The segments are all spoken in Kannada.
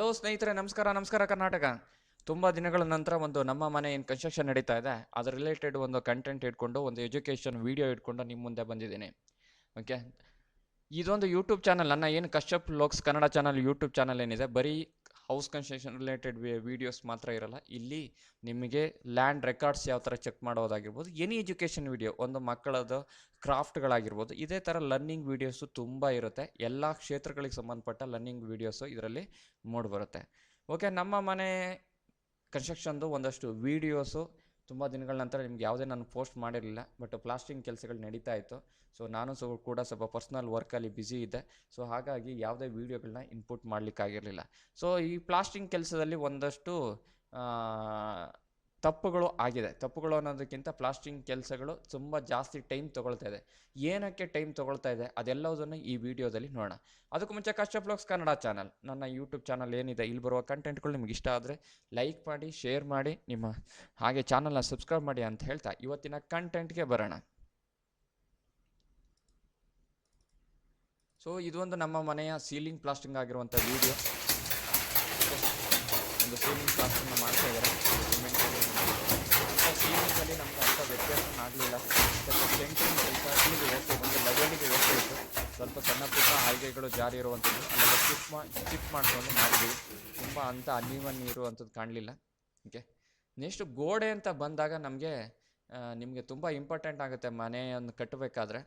ಹಲೋ ಸ್ನೇಹಿತರೆ, ನಮಸ್ಕಾರ ನಮಸ್ಕಾರ ಕರ್ನಾಟಕ. ತುಂಬ ದಿನಗಳ ನಂತರ ಒಂದು ನಮ್ಮ ಮನೆ ಏನು ಕನ್ಸ್ಟ್ರಕ್ಷನ್ ನಡೀತಾ ಇದೆ. ಅದ್ರ ರಿಲೇಟೆಡ್ ಒಂದು ಕಂಟೆಂಟ್ ಇಟ್ಕೊಂಡು, ಒಂದು ಎಜುಕೇಷನ್ ವಿಡಿಯೋ ಇಟ್ಕೊಂಡು ನಿಮ್ಮ ಮುಂದೆ ಬಂದಿದ್ದೀನಿ. ಓಕೆ ಇದೊಂದು ಯೂಟ್ಯೂಬ್ ಚಾನಲ್ ನನ್ನ ಏನು Kashyap vlogs Kannada channel YouTube channel ಏನಿದೆ, ಬರೀ ಹೌಸ್ ಕನ್ಸ್ಟ್ರಕ್ಷನ್ ರಿಲೇಟೆಡ್ ವೀಡಿಯೋಸ್ ಮಾತ್ರ ಇರಲ್ಲ. ಇಲ್ಲಿ ನಿಮಗೆ ಲ್ಯಾಂಡ್ ರೆಕಾರ್ಡ್ಸ್ ಯಾವ ಥರ ಚೆಕ್ ಮಾಡೋದಾಗಿರ್ಬೋದು ಎನಿ ಎಜುಕೇಷನ್ ವಿಡಿಯೋ ಒಂದು ಮಕ್ಕಳದ್ದು ಕ್ರಾಫ್ಟ್ಗಳಾಗಿರ್ಬೋದು ಇದೇ ಥರ ಲರ್ನಿಂಗ್ ವೀಡಿಯೋಸು ತುಂಬ ಇರುತ್ತೆ. ಎಲ್ಲ ಕ್ಷೇತ್ರಗಳಿಗೆ ಸಂಬಂಧಪಟ್ಟ ಲರ್ನಿಂಗ್ ವೀಡಿಯೋಸು ಇದರಲ್ಲಿ ಮೂಡಿಬರುತ್ತೆ ಓಕೆ ನಮ್ಮ ಮನೆ ಕನ್ಸ್ಟ್ರಕ್ಷನ್ದು ಒಂದಷ್ಟು ವೀಡಿಯೋಸು ತುಂಬ ದಿನಗಳ ನಂತರ ನಿಮ್ಗೆ ಯಾವುದೇ ನಾನು ಪೋಸ್ಟ್ ಮಾಡಿರಲಿಲ್ಲ ಬಟ್ ಪ್ಲಾಸ್ಟಿಂಗ್ ಕೆಲಸಗಳು ನಡೀತಾ ಇತ್ತು. ಸೊ ನಾನು ಸೊ ಕೂಡ ಸ್ವಲ್ಪ ಪರ್ಸ್ನಲ್ ವರ್ಕಲ್ಲಿ ಬ್ಯುಸಿ ಇದ್ದೆ. ಸೊ ಹಾಗಾಗಿ ಯಾವುದೇ ವೀಡಿಯೋಗಳನ್ನ ಇನ್ಪುಟ್ ಮಾಡಲಿಕ್ಕಾಗಿರಲಿಲ್ಲ. ಸೊ ಈ ಪ್ಲಾಸ್ಟಿಂಗ್ ಕೆಲಸದಲ್ಲಿ ಒಂದಷ್ಟು ತಪ್ಪುಗಳು ಆಗಿದೆ. ತಪ್ಪುಗಳು ಅನ್ನೋದಕ್ಕಿಂತ ಪ್ಲಾಸ್ಟಿಂಗ್ ಕೆಲಸಗಳು ತುಂಬ ಜಾಸ್ತಿ ಟೈಮ್ ತೊಗೊಳ್ತಾ ಇದೆ. ಏನಕ್ಕೆ ಟೈಮ್ ತೊಗೊಳ್ತಾ ಇದೆ? ಅದೆಲ್ಲವುದನ್ನು ಈ ವಿಡಿಯೋದಲ್ಲಿ ನೋಡೋಣ. ಅದಕ್ಕೂ ಮುಂಚೆ ಕಷ್ಟ ಬ್ಲಾಗ್ಸ್ ಕನ್ನಡ ಚಾನಲ್. ನನ್ನ ಯೂಟ್ಯೂಬ್ ಚಾನಲ್ ಏನಿದೆ, ಇಲ್ಲಿ ಬರುವ ಕಂಟೆಂಟ್ಗಳು ನಿಮ್ಗೆ ಇಷ್ಟ ಆದರೆ ಲೈಕ್ ಮಾಡಿ, ಶೇರ್ ಮಾಡಿ, ನಿಮ್ಮ ಹಾಗೆ ಚಾನಲ್ನ ಸಬ್ಸ್ಕ್ರೈಬ್ ಮಾಡಿ ಅಂತ ಹೇಳ್ತಾ ಇವತ್ತಿನ ಕಂಟೆಂಟ್ಗೆ ಬರೋಣ. ಸೊ, ಇದೊಂದು ನಮ್ಮ ಮನೆಯ ಸೀಲಿಂಗ್ ಪ್ಲಾಸ್ಟಿಂಗ್ ಆಗಿರುವಂಥ ವಿಡಿಯೋ. ಒಂದು ಸೀಲಿಂಗ್ ಪ್ಲಾಸ್ಟಿಂಗ್ನ ಮಾಡ್ತಾ ಇದ್ದಾರೆ. ಸೀಲಿಂಗಲ್ಲಿ ನಮ್ಗೆ ಅಂಥ ವ್ಯತ್ಯಾಸ ಆಗಲಿಲ್ಲ. ಸ್ವಲ್ಪ ಸೆಂಟ್ರಿಂಗ್ ಸ್ವಲ್ಪ ಹೀಗೆ ಓಕೆ ಒಂದು ಲೆವೆಲಿಗೆ ಓಕೆ ಇತ್ತು ಸ್ವಲ್ಪ ಸಣ್ಣ ಪುಟ್ಟ ಆಯ್ಕೆಗಳು ಜಾರಿ ಇರುವಂಥದ್ದು. ಅಲ್ಲೆಲ್ಲ ಚಿಪ್ ಮಾ ಚಿಪ್ ಮಾಡಿಕೊಂಡು ಮಾಡಿದ್ವಿ ತುಂಬ ಅಂಥ ನೀರು ಇರುವಂಥದ್ದು ಕಾಣಲಿಲ್ಲ. ಓಕೆ ನೆಕ್ಸ್ಟ್ ಗೋಡೆ ಅಂತ ಬಂದಾಗ ನಮಗೆ ನಿಮಗೆ ತುಂಬ ಇಂಪಾರ್ಟೆಂಟ್ ಆಗುತ್ತೆ ಮನೆಯನ್ನು ಕಟ್ಟಬೇಕಾದ್ರೆ.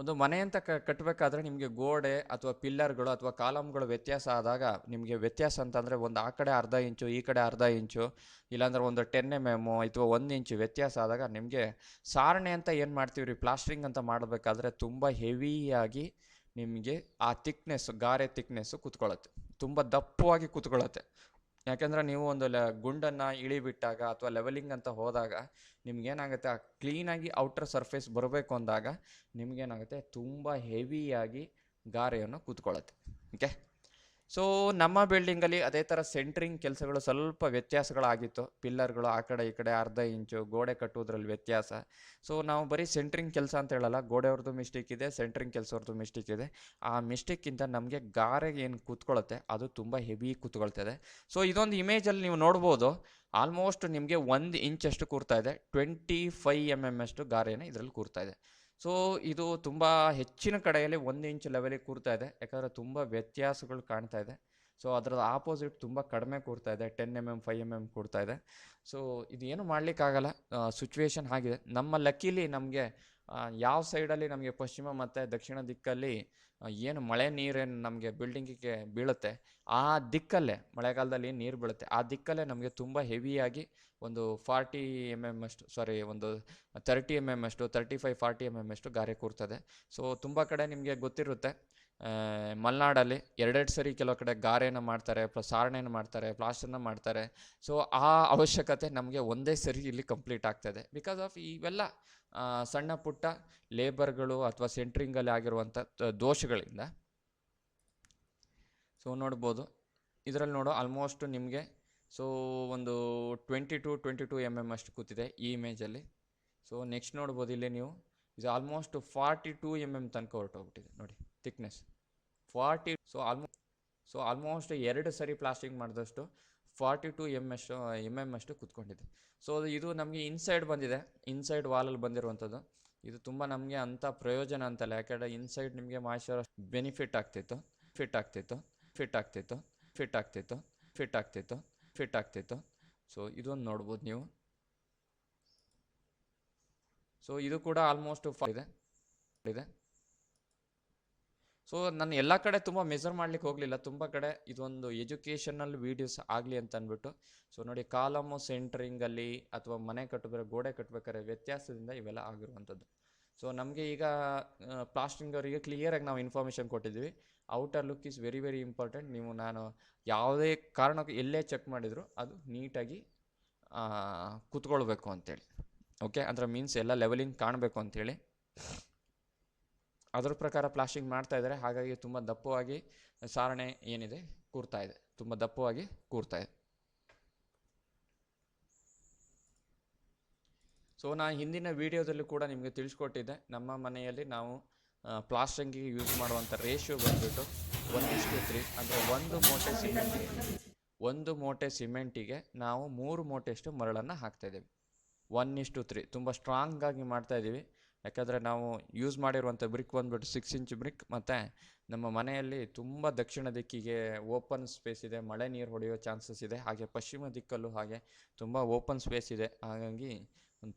ಒಂದು ಮನೆ ಅಂತ ಕ ಕಟ್ಟಬೇಕಾದ್ರೆ ನಿಮಗೆ ಗೋಡೆ ಅಥವಾ ಪಿಲ್ಲರ್ಗಳು ಅಥವಾ ಕಾಲಮ್ಗಳು ವ್ಯತ್ಯಾಸ ಆದಾಗ ನಿಮಗೆ ವ್ಯತ್ಯಾಸ ಅಂತಂದರೆ ಒಂದು ಆ ಕಡೆ ಅರ್ಧ ಇಂಚು, ಈ ಕಡೆ ಅರ್ಧ ಇಂಚು, ಇಲ್ಲಾಂದ್ರೆ ಒಂದು ಟೆನ್ ಎಂ ಎಮ್ಮು ಅಥವಾ ಒಂದು ಇಂಚು ವ್ಯತ್ಯಾಸ ಆದಾಗ ನಿಮಗೆ ಸಾರಣೆ ಅಂತ ಏನು ಮಾಡ್ತೀವಿ ರೀ ಪ್ಲಾಸ್ಟ್ರಿಂಗ್ ಅಂತ ಮಾಡಬೇಕಾದ್ರೆ ತುಂಬ ಹೆವಿಯಾಗಿ ನಿಮಗೆ ಆ ತಿಕ್ನೆಸ್ಸು ಗಾರೆ ತಿಕ್ನೆಸ್ಸು ಕೂತ್ಕೊಳ್ಳುತ್ತೆ ತುಂಬ ದಪ್ಪವಾಗಿ ಕೂತ್ಕೊಳ್ಳುತ್ತೆ ಯಾಕೆಂದರೆ ನೀವು ಒಂದು ಲ, ಗುಂಡನ್ನು ಇಳಿಬಿಟ್ಟಾಗ ಅಥವಾ ಲೆವೆಲಿಂಗ್ ಅಂತ ಹೋದಾಗ ನಿಮಗೇನಾಗುತ್ತೆ, ಆ ಕ್ಲೀನಾಗಿ ಔಟರ್ ಸರ್ಫೇಸ್ ಬರಬೇಕು ಅಂದಾಗ ನಿಮಗೇನಾಗುತ್ತೆ, ತುಂಬ ಹೆವಿಯಾಗಿ ಗಾರೆಯನ್ನು ಕೂತ್ಕೊಳ್ಳುತ್ತೆ. ಓಕೆ ಸೊ ನಮ್ಮ ಬಿಲ್ಡಿಂಗಲ್ಲಿ ಅದೇ ಥರ ಸೆಂಟ್ರಿಂಗ್ ಕೆಲಸಗಳು ಸ್ವಲ್ಪ ವ್ಯತ್ಯಾಸಗಳಾಗಿತ್ತು. ಪಿಲ್ಲರ್ಗಳು ಆ ಕಡೆ ಈ ಕಡೆ ಅರ್ಧ ಇಂಚು ಗೋಡೆ ಕಟ್ಟುವುದ್ರಲ್ಲಿ ವ್ಯತ್ಯಾಸ. ಸೊ ನಾವು ಬರೀ ಸೆಂಟ್ರಿಂಗ್ ಕೆಲಸ ಅಂತ ಹೇಳಲ್ಲ ಗೋಡೆಯವ್ರದ್ದು ಮಿಸ್ಟೇಕ್ ಇದೆ ಸೆಂಟ್ರಿಂಗ್ ಕೆಲಸವ್ರದ್ದು ಮಿಸ್ಟೇಕ್ ಇದೆ. ಆ ಮಿಸ್ಟೇಕ್ಕಿಂತ ನಮಗೆ ಗಾರೆಗೆ ಏನು ಕೂತ್ಕೊಳ್ಳುತ್ತೆ ಅದು ತುಂಬ ಹೆವಿ ಕೂತ್ಕೊಳ್ತದೆ. ಸೊ ಇದೊಂದು ಇಮೇಜಲ್ಲಿ ನೀವು ನೋಡ್ಬೋದು ಆಲ್ಮೋಸ್ಟ್ ನಿಮಗೆ ಒಂದು ಇಂಚಷ್ಟು ಕೂರ್ತಾ ಇದೆ ಟ್ವೆಂಟಿ ಫೈ ಎಂ ಎಂ ಅಷ್ಟು ಗಾರೆನ ಇದರಲ್ಲಿ ಕೂರ್ತಾ ಇದೆ. ಸೊ ಇದು ತುಂಬ ಹೆಚ್ಚಿನ ಕಡೆಯಲ್ಲಿ ಒಂದು ಇಂಚ್ ಲೆವೆಲಿಗೆ ಕೂರ್ತಾ ಇದೆ. ಯಾಕಂದರೆ ತುಂಬ ವ್ಯತ್ಯಾಸಗಳು ಕಾಣ್ತಾ ಇದೆ. ಸೊ ಅದರ ಆಪೋಸಿಟ್ ತುಂಬ ಕಡಿಮೆ ಕೂರ್ತಾ ಇದೆ. Ten M M five M M ಕೂರ್ತಾ ಇದೆ. ಸೊ ಇದೇನು ಮಾಡಲಿಕ್ಕಾಗಲ್ಲ. ಸಿಚುವೇಶನ್ ಆಗಿದೆ ನಮ್ಮ ಲಕ್ಕಿಲಿ ನಮಗೆ ಯಾವ ಸೈಡಲ್ಲಿ ನಮಗೆ ಪಶ್ಚಿಮ ಮತ್ತು ದಕ್ಷಿಣ ದಿಕ್ಕಲ್ಲಿ ಏನು ಮಳೆ ನೀರೇನು ನಮಗೆ ಬಿಲ್ಡಿಂಗಿಗೆ ಬೀಳುತ್ತೆ, ಆ ದಿಕ್ಕಲ್ಲೇ ಮಳೆಗಾಲದಲ್ಲಿ ನೀರು ಬೀಳುತ್ತೆ. ಆ ದಿಕ್ಕಲ್ಲೇ ನಮಗೆ ತುಂಬ ಹೆವಿಯಾಗಿ ಒಂದು ಫಾರ್ಟಿ ಎಂ ಎಂ ಅಷ್ಟು ಸಾರಿ ಒಂದು ತರ್ಟಿ ಎಂ ಎಂ ಅಷ್ಟು thirty five forty M M ಅಷ್ಟು ಗಾರೆ ಕೂರ್ತದೆ. ಸೊ ತುಂಬ ಕಡೆ ನಿಮಗೆ ಗೊತ್ತಿರುತ್ತೆ. ಮಲೆನಾಡಲ್ಲಿ ಎರಡೆರಡು ಸರಿ ಕೆಲವು ಕಡೆ ಗಾರೆನ ಮಾಡ್ತಾರೆ, ಪ್ಲಸ್ ಸಾರಣೆನ ಮಾಡ್ತಾರೆ ಪ್ಲಾಸ್ಟರ್ನ ಮಾಡ್ತಾರೆ. ಸೊ ಆ ಅವಶ್ಯಕತೆ ನಮಗೆ ಒಂದೇ ಸರಿ ಇಲ್ಲಿ ಕಂಪ್ಲೀಟ್ ಆಗ್ತದೆ. ಬಿಕಾಸ್ ಆಫ್ ಇವೆಲ್ಲ ಸಣ್ಣ ಪುಟ್ಟ ಲೇಬರ್ಗಳು ಅಥವಾ ಸೆಂಟ್ರಿಂಗಲ್ಲಿ ಆಗಿರುವಂಥ ದೋಷಗಳಿಂದ. ಸೊ ನೋಡ್ಬೋದು. ಇದರಲ್ಲಿ ನೋಡೋ ಆಲ್ಮೋಸ್ಟ್ ನಿಮಗೆ ಸೊ ಒಂದು twenty two twenty two M M ಅಷ್ಟು ಕೂತಿದೆ ಈ ಇಮೇಜಲ್ಲಿ ಸೊ ನೆಕ್ಸ್ಟ್ ನೋಡ್ಬೋದು ಇಲ್ಲಿ ನೀವು. ಇದು almost forty two M M ತನಕ ಹೊರಟೋಗ್ಬಿಟ್ಟಿದೆ. ನೋಡಿ thickness forty so almost, so almost ಎರಡು ಸರಿ ಪ್ಲಾಸ್ಟಿಂಗ್ ಮಾಡಿದಷ್ಟು ಫಾರ್ಟಿ ಟು ಎಂ ಎಷ್ಟು ಎಂ ಎಂ ಅಷ್ಟು ಕುತ್ಕೊಂಡಿದೆ. ಸೊ ಇದು ನಮಗೆ ಇನ್ಸೈಡ್ ಬಂದಿದೆ, ಇನ್ಸೈಡ್ ವಾಲಲ್ಲಿ ಬಂದಿರುವಂಥದ್ದು. ಇದು ತುಂಬ ನಮಗೆ ಅಂಥ ಪ್ರಯೋಜನ ಅಂತಲ್ಲ, ಯಾಕೆಂದರೆ ಇನ್ಸೈಡ್ ನಿಮಗೆ ಮಾಯಶರ ಬೆನಿಫಿಟ್ ಆಗ್ತಿತ್ತು, ಫಿಟ್ ಆಗ್ತಿತ್ತು ಫಿಟ್ ಆಗ್ತಿತ್ತು ಫಿಟ್ ಆಗ್ತಿತ್ತು ಫಿಟ್ ಆಗ್ತಿತ್ತು ಫಿಟ್ ಆಗ್ತಿತ್ತು. ಸೊ ಇದೊಂದು ನೋಡ್ಬೋದು ನೀವು. ಸೊ ಇದು ಕೂಡ ಆಲ್ಮೋಸ್ಟ್ ಇದೆ ಇದೆ. ಸೊ ನಾನು ಎಲ್ಲ ಕಡೆ ತುಂಬ ಮೆಜರ್ ಮಾಡ್ಲಿಕ್ಕೆ ಹೋಗಲಿಲ್ಲ. ತುಂಬ ಕಡೆ ಇದೊಂದು ಎಜುಕೇಷನಲ್ ವೀಡಿಯೋಸ್ ಆಗಲಿ ಅಂತ ಅಂದ್ಬಿಟ್ಟು. ಸೊ ನೋಡಿ ಕಾಲಮು ಸೆಂಟ್ರಿಂಗಲ್ಲಿ ಅಥವಾ ಮನೆ ಕಟ್ಟಬೇಕು ಗೋಡೆ ಕಟ್ಟಬೇಕಾದ್ರೆ ವ್ಯತ್ಯಾಸದಿಂದ ಇವೆಲ್ಲ ಆಗಿರುವಂಥದ್ದು. ಸೊ ನಮಗೆ ಈಗ ಪ್ಲಾಸ್ಟಿಂಗ್ ಅವರಿಗೆ ಕ್ಲಿಯರಾಗಿ ನಾವು ಇನ್ಫಾರ್ಮೇಷನ್ ಕೊಟ್ಟಿದ್ವಿ outer look is very very important ನೀವು ನಾನು ಯಾವುದೇ ಕಾರಣಕ್ಕೂ ಎಲ್ಲೇ ಚೆಕ್ ಮಾಡಿದರೂ ಅದು ನೀಟಾಗಿ ಕೂತ್ಕೊಳ್ಬೇಕು ಅಂತೇಳಿ. ಓಕೆ ಅಂದರೆ ಮೀನ್ಸ್ ಎಲ್ಲ ಲೆವೆಲಿಂಗ್ ಕಾಣಬೇಕು ಅಂತೇಳಿ. ಅದ್ರ ಪ್ರಕಾರ ಪ್ಲಾಸ್ಟಿಂಗ್ ಮಾಡ್ತಾ ಇದ್ದಾರೆ. ಹಾಗಾಗಿ ತುಂಬ ದಪ್ಪವಾಗಿ ಸಾರಣೆ ಏನಿದೆ, ಕೂರ್ತಾ ಇದೆ. ತುಂಬ ದಪ್ಪವಾಗಿ ಕೂರ್ತಾ ಇದೆ. ಸೊ ನಾ ಹಿಂದಿನ ವೀಡಿಯೋದಲ್ಲಿ ಕೂಡ ನಿಮಗೆ ತಿಳಿಸ್ಕೊಟ್ಟಿದ್ದೆ. ನಮ್ಮ ಮನೆಯಲ್ಲಿ ನಾವು ಪ್ಲಾಸ್ಟರಿಂಗಿಗೆ ಯೂಸ್ ಮಾಡುವಂಥ ರೇಷಿಯೋ ಬಂದುಬಿಟ್ಟು ಒನ್ ಇಷ್ಟು ತ್ರೀ ಅಂದರೆ ಒಂದು ಮೋಟೆ ಸಿಮೆಂಟಿಗೆ ಒಂದು ಮೋಟೆ ಸಿಮೆಂಟಿಗೆ ನಾವು ಮೂರು ಮೂಟೆಯಷ್ಟು ಮರಳನ್ನು ಹಾಕ್ತಾಯಿದ್ದೀವಿ ಒನ್ ಇಷ್ಟು ತ್ರೀ ತುಂಬ ಸ್ಟ್ರಾಂಗಾಗಿ ಮಾಡ್ತಾಯಿದ್ದೀವಿ ಯಾಕಂದರೆ ನಾವು ಯೂಸ್ ಮಾಡಿರುವಂಥ ಬ್ರಿಕ್ ಬಂದುಬಿಟ್ಟು ಸಿಕ್ಸ್ ಇಂಚ್ ಬ್ರಿಕ್ ಮತ್ತು ನಮ್ಮ ಮನೆಯಲ್ಲಿ ತುಂಬ ದಕ್ಷಿಣ ದಿಕ್ಕಿಗೆ ಓಪನ್ ಸ್ಪೇಸ್ ಇದೆ, ಮಳೆ ನೀರು ಹೊಡೆಯೋ ಚಾನ್ಸಸ್ ಇದೆ, ಹಾಗೆ ಪಶ್ಚಿಮ ದಿಕ್ಕಲ್ಲೂ ಹಾಗೆ ತುಂಬ ಓಪನ್ ಸ್ಪೇಸ್ ಇದೆ. ಹಾಗಾಗಿ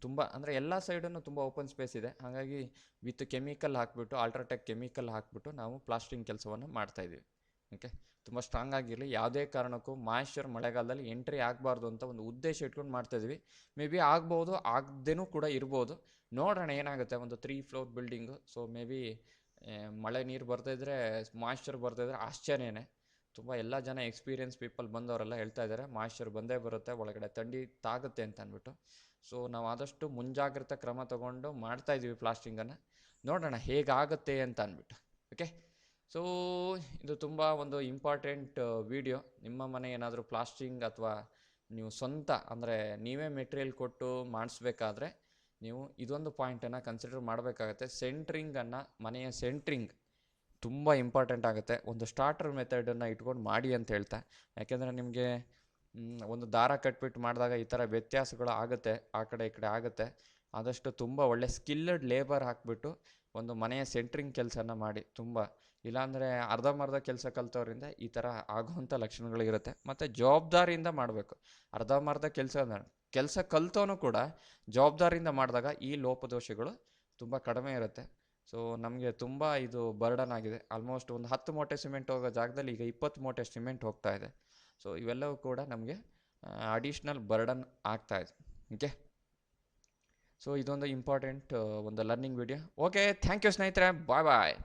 ತುಂಬ, ಅಂದರೆ ಎಲ್ಲ ಸೈಡನ್ನು ತುಂಬ ಓಪನ್ ಸ್ಪೇಸ್ ಇದೆ. ಹಾಗಾಗಿ ವಿತ್ ಕೆಮಿಕಲ್ ಹಾಕಿಬಿಟ್ಟು ಅಲ್ಟ್ರಾಟೆಕ್ ಕೆಮಿಕಲ್ ಹಾಕಿಬಿಟ್ಟು ನಾವು ಪ್ಲಾಸ್ಟಿಂಗ್ ಕೆಲಸವನ್ನು ಮಾಡ್ತಾಯಿದ್ದೀವಿ ಓಕೆ ತುಂಬ ಸ್ಟ್ರಾಂಗ್ ಆಗಿರಲಿ. ಯಾವುದೇ ಕಾರಣಕ್ಕೂ ಮಾಯಶ್ಚರ್ ಮಳೆಗಾಲದಲ್ಲಿ ಎಂಟ್ರಿ ಆಗಬಾರ್ದು ಅಂತ ಒಂದು ಉದ್ದೇಶ ಇಟ್ಕೊಂಡು ಮಾಡ್ತಾಯಿದ್ವಿ ಮೇ ಬಿ ಆಗ್ಬೋದು, ಆಗದೇನೂ ಕೂಡ ಇರ್ಬೋದು. ನೋಡೋಣ ಏನಾಗುತ್ತೆ ಒಂದು three floor building so may be ಮಳೆ ನೀರು ಬರ್ತಾಯಿದ್ರೆ ಮಾಯ್ಶ್ಚರ್ ಬರ್ತಾಯಿದ್ರೆ ಆಶ್ಚರ್ಯನೇ. ತುಂಬ ಎಲ್ಲ ಜನ ಎಕ್ಸ್ಪೀರಿಯನ್ಸ್ ಪೀಪಲ್ ಬಂದವರೆಲ್ಲ ಹೇಳ್ತಾ ಇದ್ದಾರೆ ಮಾಯ್ಶ್ಚರ್ ಬಂದೇ ಬರುತ್ತೆ, ಒಳಗಡೆ ಥಂಡಿ ತಾಗುತ್ತೆ ಅಂತ ಅಂದ್ಬಿಟ್ಟು. ಸೊ ನಾವು ಆದಷ್ಟು ಮುಂಜಾಗ್ರತಾ ಕ್ರಮ ತಗೊಂಡು ಮಾಡ್ತಾಯಿದ್ದೀವಿ ಪ್ಲಾಸ್ಟಿಂಗನ್ನು ನೋಡೋಣ ಹೇಗಾಗುತ್ತೆ ಅಂತ ಅಂದ್ಬಿಟ್ಟು. ಓಕೆ ಸೊ ಇದು ತುಂಬ ಒಂದು ಇಂಪಾರ್ಟೆಂಟ್ ವಿಡಿಯೋ ನಿಮ್ಮ ಮನೆ ಏನಾದರೂ ಪ್ಲಾಸ್ಟಿಂಗ್ ಅಥವಾ ನೀವು ಸ್ವಂತ, ಅಂದರೆ ನೀವೇ ಮೆಟೀರಿಯಲ್ ಕೊಟ್ಟು ಮಾಡಿಸ್ಬೇಕಾದ್ರೆ ನೀವು ಇದೊಂದು ಪಾಯಿಂಟನ್ನು ಕನ್ಸಿಡರ್ ಮಾಡಬೇಕಾಗತ್ತೆ. ಸೆಂಟ್ರಿಂಗನ್ನು ಮನೆಯ ಸೆಂಟ್ರಿಂಗ್ ತುಂಬ ಇಂಪಾರ್ಟೆಂಟ್ ಆಗುತ್ತೆ. ಒಂದು ಸ್ಟಾರ್ಟರ್ ಮೆಥಡನ್ನು ಇಟ್ಕೊಂಡು ಮಾಡಿ ಅಂತ ಹೇಳ್ತಾ. ಯಾಕೆಂದರೆ ನಿಮಗೆ ಒಂದು ದಾರ ಕಟ್ಬಿಟ್ಟು ಮಾಡಿದಾಗ ಈ ಥರ ವ್ಯತ್ಯಾಸಗಳು ಆಗುತ್ತೆ, ಆ ಕಡೆ ಈ ಕಡೆ ಆಗುತ್ತೆ. ಆದಷ್ಟು ತುಂಬ ಒಳ್ಳೆ ಸ್ಕಿಲ್ಲಡ್ ಲೇಬರ್ ಹಾಕಿಬಿಟ್ಟು ಒಂದು ಮನೆಯ ಸೆಂಟ್ರಿಂಗ್ ಕೆಲಸನ ಮಾಡಿ. ತುಂಬ ಇಲ್ಲಾಂದರೆ ಅರ್ಧಂಬರ್ಧ ಕೆಲಸ ಕಲ್ತವ್ರಿಂದ ಈ ಥರ ಆಗುವಂಥ ಲಕ್ಷಣಗಳಿರುತ್ತೆ ಮತ್ತು ಜವಾಬ್ದಾರಿಯಿಂದ ಮಾಡಬೇಕು. ಅರ್ಧಂಬರ್ಧ ಕೆಲಸ ಕೆಲಸ ಕಲ್ತವನು ಕೂಡ ಜವಾಬ್ದಾರಿಯಿಂದ ಮಾಡಿದಾಗ ಈ ಲೋಪದೋಷಗಳು ತುಂಬ ಕಡಿಮೆ ಇರುತ್ತೆ. ಸೊ ನಮಗೆ ತುಂಬ ಇದು ಬರ್ಡನ್ ಆಗಿದೆ. ಆಲ್ಮೋಸ್ಟ್ ಒಂದು ಹತ್ತು ಮೂಟೆ ಸಿಮೆಂಟ್ ಹೋಗೋ ಜಾಗದಲ್ಲಿ ಈಗ ಇಪ್ಪತ್ತು ಮೂಟೆ ಸಿಮೆಂಟ್ ಹೋಗ್ತಾ ಇದೆ. ಸೊ ಇವೆಲ್ಲವೂ ಕೂಡ ನಮಗೆ ಅಡಿಷ್ನಲ್ ಬರ್ಡನ್ ಆಗ್ತಾ ಇದೆ. ಓಕೆ ಸೊ ಇದೊಂದು ಇಂಪಾರ್ಟೆಂಟ್ ಒಂದು learning video okay thank you ಸ್ನೇಹಿತರೆ. Bye bye